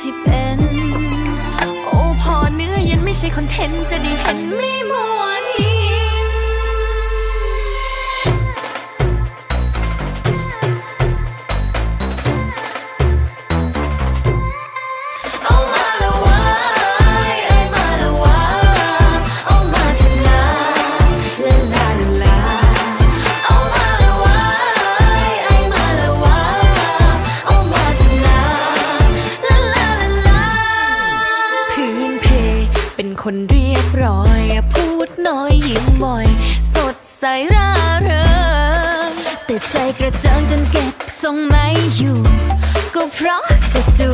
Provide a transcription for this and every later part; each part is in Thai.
ที่เป็น โอ้พอเนื้อเย็นไม่ใช่คอนเทนต์จะได้เห็นไม่หมด คนเรียบร้อย พูดน้อยยิ้มบ่อย สดใสร่าเริงแต่ใจกระเจิงจนเก็บทรงไม่อยู่ ก็เพราะจะจู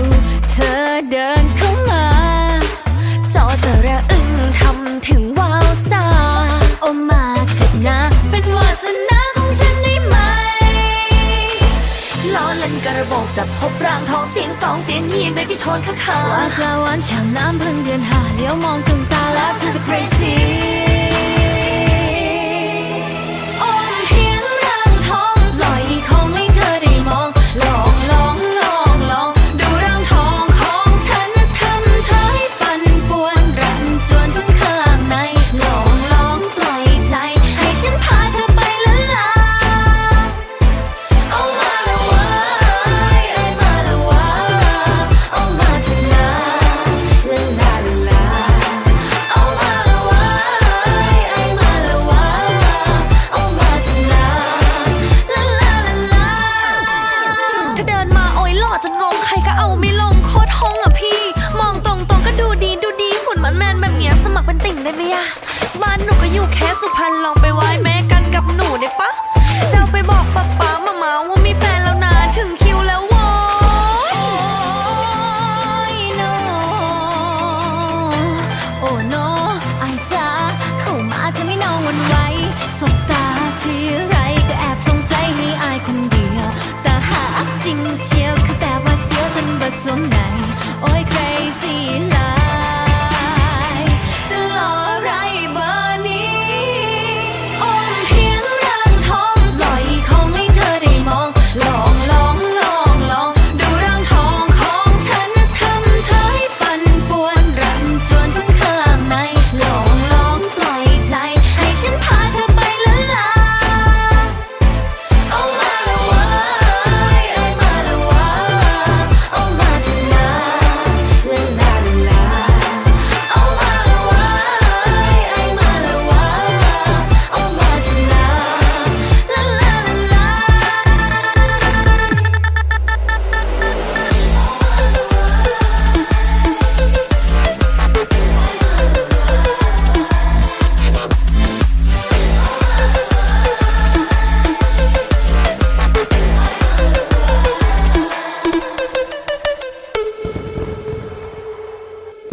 เธอเดินเข้ามา จอสระอึ้งทำถึงว้าวซาโอมาเถอะนะ เป็นวาสนาของฉันได้ไหมล้อเล่นกระบอกจับพบร่างทองเสียงสองเสียงยีนเบบี้โทนข้าขาว่าจะหวานฉ่ำน้ำพึ่งเดือนหาเลี้ยวมอง ได้ไหมอะบ้านหนูก็อยู่แค่สุพรรณลองไปว่า